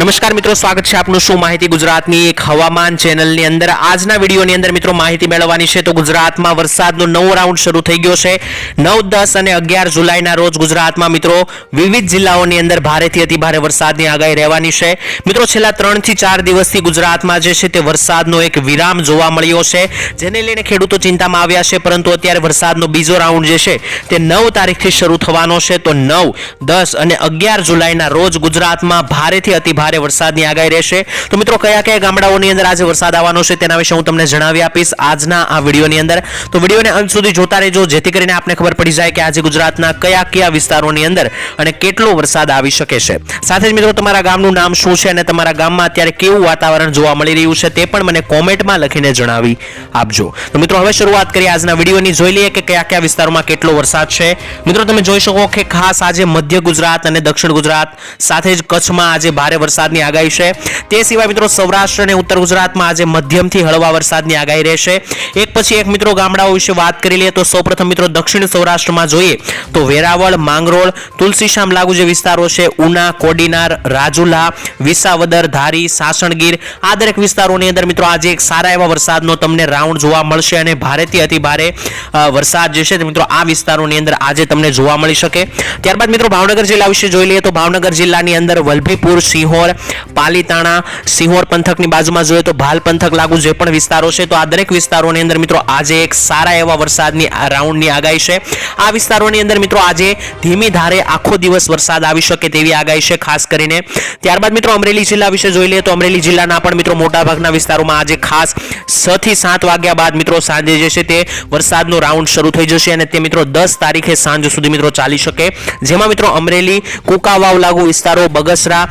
નમસ્કાર મિત્રો, સ્વાગત છે આપનું શું માહિતી ગુજરાતની એક હવામાન ચેનલની અંદર. આજના વિડીયોની અંદર મિત્રો માહિતી મેળવવાની છે તો ગુજરાતમાં વરસાદનો નવો રાઉન્ડ શરૂ થઈ ગયો છે. નવ, દસ અને અગિયાર જુલાઈના રોજ ગુજરાતમાં મિત્રો વિવિધ જિલ્લાઓની અંદર ભારેથી અતિ ભારે વરસાદની આગાહી રહેવાની છે. મિત્રો, છેલ્લા ત્રણથી ચાર દિવસથી ગુજરાતમાં જે છે તે વરસાદનો એક વિરામ જોવા મળ્યો છે. જેને લઈને ખેડૂતો ચિંતામાં આવ્યા છે, પરંતુ અત્યારે વરસાદનો બીજો રાઉન્ડ જે છે તે નવ તારીખથી શરૂ થવાનો છે. તો નવ, દસ અને અગિયાર જુલાઈના રોજ ગુજરાતમાં ભારેથી અતિ ભારે વરસાદની આગાહી રહેશે. તો મિત્રો, કયા કયા ગામડાઓની અંદર આજે વરસાદ આવવાનો છે તેના વિશે હું તમને જણાવી આપીશ આજના આ વિડીયોની અંદર. તો વિડીયોને અંત સુધી જોતા રહેજો, જેથી કરીને આપને ખબર પડી જાય કે આજે ગુજરાતના કયા કયા વિસ્તારોની અંદર અને કેટલો વરસાદ આવી શકે છે. સાથે જ મિત્રો, તમારા ગામનું નામ શું છે અને તમારા ગામમાં અત્યારે કેવું વાતાવરણ જોવા મળી રહ્યું છે તે પણ મને કોમેન્ટમાં લખીને જણાવી આપજો. તો મિત્રો, હવે શરૂઆત કરીએ આજના વિડીયોની. જોઈ લઈએ કે કયા કયા વિસ્તારોમાં કેટલો વરસાદ છે. મિત્રો, તમે જોઈ શકો કે ખાસ આજે મધ્ય ગુજરાત અને દક્ષિણ ગુજરાત સાથે જ કચ્છમાં આજે ભારે વરસાદની આગાહી છે. તે સિવાય મિત્રો સૌરાષ્ટ્ર અને ઉત્તર ગુજરાતમાં આજે મધ્યમથી હળવા વરસાદની આગાહી રહેશે. એક પછી એક મિત્રો ગામડાઓ વિશે વાત કરી લઈએ તો સૌપ્રથમ મિત્રો દક્ષિણ સૌરાષ્ટ્રમાં જોઈએ તો વેરાવળ, માંગરોળ, તુલસીશામ લાગુ જે વિસ્તારો છે, ઉના, કોડીનાર, રાજુલા, વિસાવદર, ધારી, સાસણગીર, આ દરેક વિસ્તારોની અંદર મિત્રો આજે એક સારા એવા વરસાદનો તમને રાઉન્ડ જોવા મળશે અને ભારેથી અતિ ભારે વરસાદ જે છે મિત્રો આ વિસ્તારોની અંદર આજે તમને જોવા મળી શકે. ત્યારબાદ મિત્રો ભાવનગર જિલ્લા વિશે જોઈ લઈએ તો ભાવનગર જિલ્લાની અંદર વલભીપુર સિંહોર, પાલીતાણા, સિહોર પંથકની બાજુમાં જોઈએ તો ભાલ પંથક લાગુ જે પણ વિસ્તારો છે, તો આ દરેક વિસ્તારોની અંદર મિત્રો આજે એક સારા એવા વરસાદની રાઉન્ડની આગાહી છે. આ વિસ્તારોની અંદર મિત્રો આજે ધીમી ધારે આખો દિવસ વરસાદ આવી શકે તેવી આગાહી છે, ખાસ કરીને. ત્યારબાદ મિત્રો અમરેલી જિલ્લા વિશે જોઈ લઈએ તો અમરેલી જિલ્લાના પણ મિત્રો મોટાભાગના વિસ્તારોમાં આજે ખાસ છ થી સાત વાગ્યા બાદ મિત્રો સાંજે જે છે તે વરસાદનો રાઉન્ડ શરૂ થઈ જશે અને તે મિત્રો દસ તારીખે સાંજ સુધી મિત્રો ચાલી શકે. જેમાં મિત્રો અમરેલી, કુકાવાવ લાગુ વિસ્તારો, બગસરા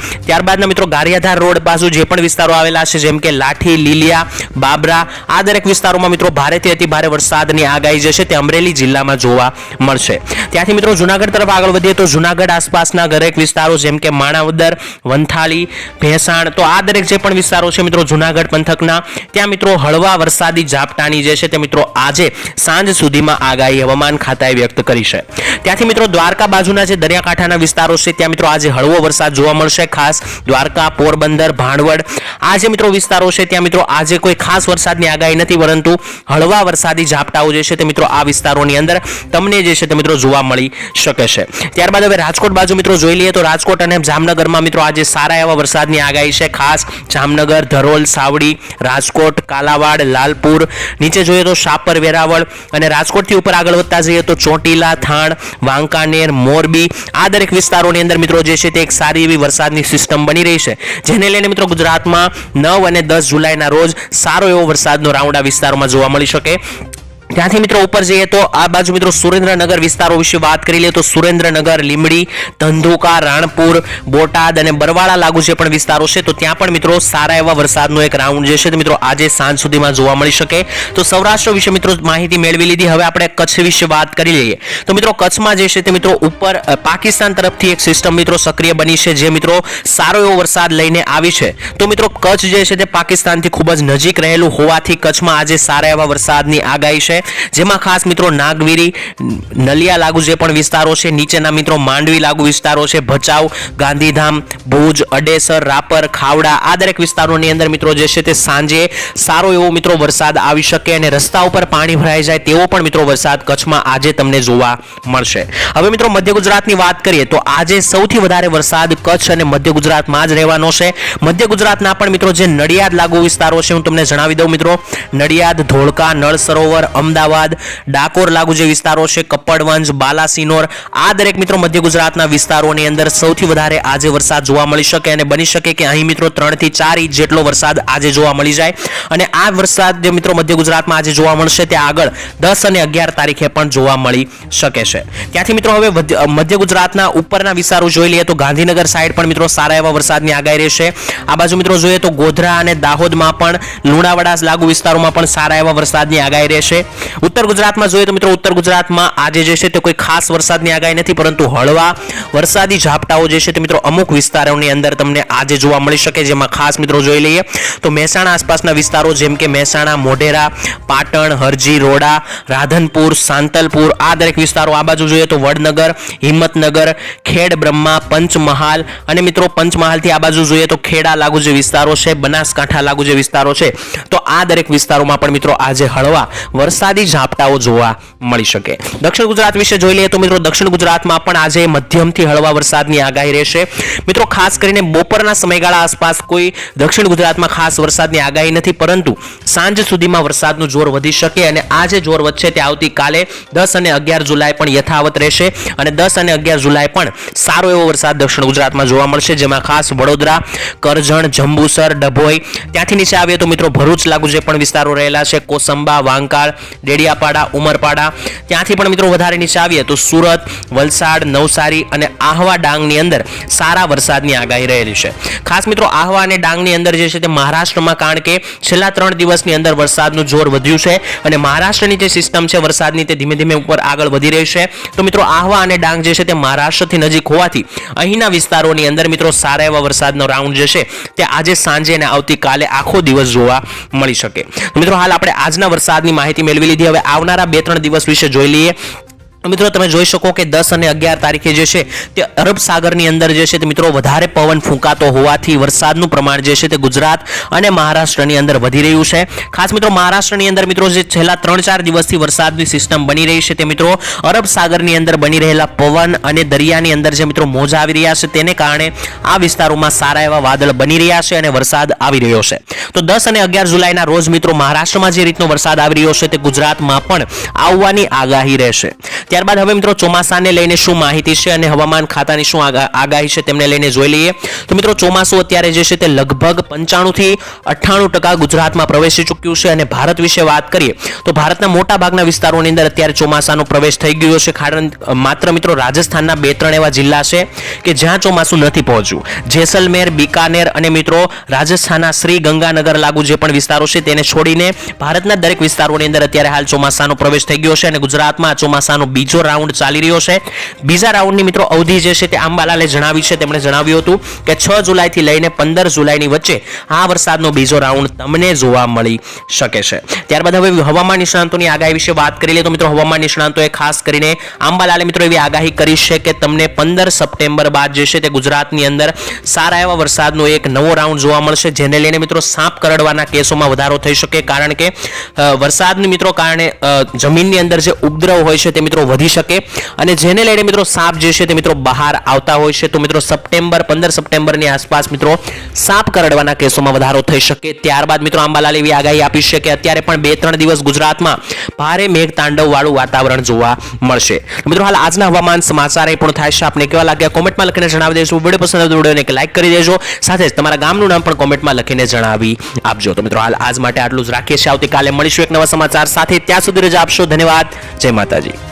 ત્યારબાદના મિત્રો, ગારિયાધાર રોડ બાજુ જે પણ વિસ્તારો આવેલા છે, જેમ કે લાઠી, લીલિયા, બાબરા, આ દરેક વિસ્તારોમાં મિત્રો ભારેથી અતિ ભારે વરસાદની આગાહી જે છે તે અમરેલી જિલ્લામાં જોવા મળશે. ત્યાંથી મિત્રો જુનાગઢ તરફ આગળ વધીએ તો જુનાગઢ આસપાસના દરેક વિસ્તારો જેમ કે માણાવદર વંથાળી ભેસાણ, તો આ દરેક જે પણ વિસ્તારો છે મિત્રો જુનાગઢ પંથકના, ત્યાં મિત્રો હળવા વરસાદી ઝાપટાની જે છે તે મિત્રો આજે સાંજ સુધીમાં આગાહી હવામાન ખાતાએ વ્યક્ત કરી છે. ત્યાંથી મિત્રો દ્વારકા બાજુના જે દરિયાકાંઠાના વિસ્તારો છે, ત્યાં મિત્રો આજે હળવો વરસાદ જોવા મળશે, ખાસ દ્વારકા, પોરબંદર, ભાણવડ. આ જે મિત્રો વિસ્તારો છે, ત્યાં મિત્રો આજે કોઈ ખાસ વરસાદની આગાહી નથી, પરંતુ હળવા વરસાદી ઝાપટાઓ જે છે તે મિત્રો આ વિસ્તારોની અંદર તમને જે છે તે મિત્રો જોવા મળી શકે છે. ત્યારબાદ હવે રાજકોટ બાજુ મિત્રો જોઈ લઈએ તો રાજકોટ અને જામનગરમાં મિત્રો આજે સારા એવા વરસાદની આગાહી છે. ખાસ જામનગર, ધરોલ, સાવડી, રાજકોટ, કાલાવાડ, લાલપુર, નીચે જોઈએ તો શાપર, વેરાવળ અને રાજકોટથી ઉપર આગળ વધતા જઈએ તો ચોટીલા, થાણ, વાંકાનેર, મોરબી આ દરેક વિસ્તારોની અંદર મિત્રો જે છે તે એક સારી એવી વરસાદની સિસ્ટમ બની રહી છે. જેને લઈને મિત્રો ગુજરાતમાં નવ અને દસ જુલાઈના રોજ સારો એવો વરસાદનો રાઉન્ડ આ વિસ્તારોમાં જોવા મળી શકે. ત્યાંથી મિત્રો ઉપર જઈએ તો આ બાજુ મિત્રો સુરેન્દ્રનગર વિસ્તારો વિશે વાત કરી લઈએ તો સુરેન્દ્રનગર લીમડી ધંધુકા, રાણપુર, બોટાદ અને બરવાળા લાગુ જે પણ વિસ્તારો છે, તો ત્યાં પણ મિત્રો સારા એવા વરસાદનો એક રાઉન્ડ જે છે મિત્રો આજે સાંજ સુધીમાં જોવા મળી શકે. તો સૌરાષ્ટ્ર વિશે મિત્રો માહિતી મેળવી લીધી. હવે આપણે કચ્છ વિશે વાત કરી લઈએ. તો મિત્રો કચ્છમાં જે છે, તે મિત્રો ઉપર પાકિસ્તાન તરફથી એક સિસ્ટમ મિત્રો સક્રિય બની છે, જે મિત્રો સારો એવો વરસાદ લઈને આવી છે. તો મિત્રો કચ્છ જે છે, તે પાકિસ્તાનથી ખૂબ જ નજીક રહેલું હોવાથી કચ્છમાં આજે સારા એવા વરસાદની આગાહી છે. જેમાં ખાસ મિત્રો નાગવીરી, નલિયા લાગુ જે પણ વિસ્તારો છે, નીચેના મિત્રો માંડવી લાગુ વિસ્તારો છે, ભચાઉ, ગાંધીધામ, ભુજ, અડેસર, રાપર, ખાવડા, આ દરેક વિસ્તારોની અંદર મિત્રો જે છે તે સાંજે સારો એવો મિત્રો વરસાદ આવી શકે અને રસ્તા ઉપર પાણી ભરાઈ જાય તેવો પણ મિત્રો વરસાદ કચ્છમાં આજે તમને જોવા મળશે. હવે મિત્રો મધ્ય ગુજરાતની વાત કરીએ તો આજે સૌથી વધારે વરસાદ કચ્છ અને મધ્ય ગુજરાતમાં જ રહેવાનો છે. મધ્ય ગુજરાતના પણ મિત્રો જે નડિયાદ લાગુ વિસ્તારો છે, હું તમને જણાવી દઉં મિત્રો. નડિયાદ, ધોળકા, નળ સરોવર અમદાવાદ ડાકોર લાગુ જે વિસ્તારો છે કપ્પડવંજ બાલાસિનોર, આ દરેક મિત્રો મધ્ય ગુજરાતના વિસ્તારોની અંદર સૌથી વધારે આજે વરસાદ જોવા મળી શકે અને બની શકે કે અહીં મિત્રો ત્રણથી ચાર ઇંચ જેટલો વરસાદ આજે જોવા મળી જાય. અને આ વરસાદ જે મિત્રો મધ્ય ગુજરાતમાં આજે જોવા મળશે તે આગળ દસ અને અગિયાર તારીખે પણ જોવા મળી શકે છે. ત્યાંથી મિત્રો હવે મધ્ય ગુજરાતના ઉપરના વિસ્તારો જોઈ લઈએ તો ગાંધીનગર સાઈડ પણ મિત્રો સારા એવા વરસાદની આગાહી રહેશે. આ બાજુ મિત્રો જોઈએ તો ગોધરા અને દાહોદમાં પણ લુણાવાડા લાગુ વિસ્તારોમાં પણ સારા એવા વરસાદની આગાહી રહેશે. ઉત્તર ગુજરાતમાં જોઈએ તો મિત્રો, ઉત્તર ગુજરાતમાં આજે જે છે તે કોઈ ખાસ વરસાદની આગાહી નથી, પરંતુ હળવા વરસાદી ઝાપટાઓ જે છે તે મિત્રો અમુક વિસ્તારોની અંદર તમને આજે જોવા મળી શકે, જેમાં ખાસ મિત્રો જોઈ લઈએ તો મહેસાણા આસપાસના વિસ્તારો જેમ કે મહેસાણા, મોઢેરા, પાટણ, હરજી, રોડા, રાધનપુર, સાંતલપુર, આ દરેક વિસ્તારો, આ બાજુ જોઈએ તો વડનગર, હિંમતનગર, ખેડ, બ્રહ્મા, પંચમહાલ અને મિત્રો પંચમહાલથી આ બાજુ જોઈએ તો ખેડા લાગુ જે વિસ્તારો છે, બનાસકાંઠા લાગુ જે વિસ્તારો છે, તો આ દરેક વિસ્તારોમાં પણ મિત્રો આજે હળવા વરસાદી ઝાપટાઓ જોવા મળી શકે. દક્ષિણ ગુજરાત વિશે જોઈ લઈએ તો મિત્રો દક્ષિણ ગુજરાતમાં પણ આજે મધ્યમથી હળવા વરસાદની આગાહી રહેશે. મિત્રો ખાસ કરીને બપોરના સમયગાળા આસપાસ કોઈ દક્ષિણ ગુજરાતમાં ખાસ વરસાદની આગાહી નથી, પરંતુ સાંજ સુધીમાં વરસાદનું જોર વધી શકે અને આ જે જોર વધશે તે આવતીકાલે દસ અને અગિયાર જુલાઈ પણ યથાવત રહેશે અને દસ અને અગિયાર જુલાઈ પણ સારો એવો વરસાદ દક્ષિણ ગુજરાતમાં જોવા મળશે, જેમાં ખાસ વડોદરા, કરજણ, જંબુસર, ડભોઈ, ત્યાંથી નીચે આવીએ તો મિત્રો ભરૂચ લાગુ જે પણ વિસ્તારો રહેલા છે, કોસંબા, વાંકાળ ડેડિયાપાડા, ઉમરપાડા. ત્યાંથી પણ મિત્રો વધારે નીચે આવીએ તો સુરત, વલસાડ, નવસારી અને આહવા ડાંગની અંદર સારા વરસાદની આગાહી રહેલી છે. ખાસ મિત્રો આહવા અને ડાંગની અંદર જે છે તે મહારાષ્ટ્રમાં કારણ કે છેલ્લા ત્રણ દિવસની અંદર વરસાદનું જોર વધ્યું છે અને મહારાષ્ટ્રની જે સિસ્ટમ છે વરસાદની તે ધીમે ધીમે ઉપર આગળ વધી રહી છે. તો મિત્રો આહવા અને ડાંગ જે છે તે મહારાષ્ટ્રથી નજીક હોવાથી અહીંના વિસ્તારોની અંદર મિત્રો સારા એવા વરસાદનો રાઉન્ડ જે છે તે આજે સાંજે અને આવતીકાલે આખો દિવસ જોવા મળી શકે. મિત્રો હાલ આપણે આજના વરસાદની માહિતી મેળવી લીધી. હવે આવનારા બે ત્રણ દિવસ વિશે જોઈ લઈએ. મિત્રો તમે જોઈ શકો કે દસ અને અગિયાર તારીખે જે છે તે અરબ સાગરની અંદર જે છે તે મિત્રો વધારે પવન ફૂંકાતો હોવાથી વરસાદનું પ્રમાણ જે છે તે ગુજરાત અને મહારાષ્ટ્રની અંદર વધી રહ્યું છે. ખાસ મિત્રો મહારાષ્ટ્રની અંદર મિત્રો જે છેલ્લા ત્રણ ચાર દિવસથી વરસાદની સિસ્ટમ બની રહી છે તે મિત્રો અરબ સાગરની અંદર બની રહેલા પવન અને દરિયાની અંદર જે મિત્રો મોજા આવી રહ્યા છે તેને કારણે આ વિસ્તારોમાં સારા એવા વાદળ બની રહ્યા છે અને વરસાદ આવી રહ્યો છે. તો દસ અને અગિયાર જુલાઈના રોજ મિત્રો મહારાષ્ટ્રમાં જે રીતનો વરસાદ આવી રહ્યો છે તે ગુજરાતમાં પણ આવવાની આગાહી રહેશે. ત્યારબાદ હવે મિત્રો ચોમાસાને લઈને શું માહિતી છે અને હવામાન ખાતાની શું આગાહી છે તેમને લઈને જોઈ લઈએ. તો મિત્રો ચોમાસું અત્યારે જે છે તે લગભગ પંચાણુંથી અઠ્ઠાણું ટકા ગુજરાતમાં પ્રવેશી ચૂક્યું છે અને ભારત વિશે વાત કરીએ, તો ભારતના મોટા ભાગના વિસ્તારોની અંદર અત્યારે ચોમાસાનો પ્રવેશ થઈ ગયો છે. કારણ માત્ર મિત્રો રાજસ્થાનના બે ત્રણ એવા જિલ્લા છે કે જ્યાં ચોમાસું નથી પહોંચ્યું. જેસલમેર, બિકાનેર અને મિત્રો રાજસ્થાનના શ્રી ગંગાનગર લાગુ જે પણ વિસ્તારો છે તેને છોડીને ભારતના દરેક વિસ્તારોની અંદર અત્યારે હાલ ચોમાસાનો પ્રવેશ થઈ ગયો છે અને ગુજરાતમાં ચોમાસાનું ચોમાસાનો બીજો રાઉન્ડ ચાલી રહ્યો છે. બીજા રાઉન્ડની મિત્રો અવધિ જે છે તે આંબાલાલે જણાવી છે. તેમણે જણાવ્યું હતું કે છ જુલાઈથી લઈને પંદર જુલાઈની વચ્ચે આ વરસાદનો બીજો રાઉન્ડ તમને જોવા મળી શકે છે. ત્યારબાદ હવે હવામાન નિષ્ણાંતોની આગાહી વિશે વાત કરી લઈએ તો મિત્રો હવામાન નિષ્ણાંતોએ ખાસ કરીને આંબાલાલે મિત્રો એવી આગાહી કરી છે કે તમને પંદર સપ્ટેમ્બર બાદ જે છે તે ગુજરાતની અંદર સારા એવા વરસાદનો એક નવો રાઉન્ડ જોવા મળશે, જેને લઈને મિત્રો સાપ કરડવાના કેસોમાં વધારો થઈ શકે. કારણ કે વરસાદની મિત્રો કારણે જમીનની અંદર જે ઉપદ્રવ હોય છે તે મિત્રો વધી શકે. અને જેને લઈને મિત્રો સાપ જે છે તે મિત્રો બહાર આવતા હોય છે, તો મિત્રો સપ્ટેમ્બર, પંદર સપ્ટેમ્બરની આસપાસ મિત્રો સાપ કરડવાના કેસોમાં વધારો થઈ શકે. ત્યારબાદ મિત્રો આંબાલાલ એવી આગાહી આપી છે કે અત્યારે પણ બે ત્રણ દિવસ ગુજરાતમાં ભારે મેઘ તાંડવ વાળું વાતાવરણ જોવા મળશે. મિત્રો હાલ આજના હવામાન સમાચાર એ પણ થાય છે. આપને કેવા લાગ્યા કોમેન્ટમાં લખીને જણાવી દેજો. વીડિયો પસંદ આવ્યો વિડીયોને એક લાઈક કરી દેજો. સાથે જ તમારા ગામનું નામ પણ કોમેન્ટમાં લખીને જણાવી આપજો. તો મિત્રો હાલ આજ માટે આટલું જ રાખીએ છીએ. આવતીકાલે મળીશું એક નવા સમાચાર સાથે. ત્યાં સુધી રજા આપશો. ધન્યવાદ. જય માતાજી.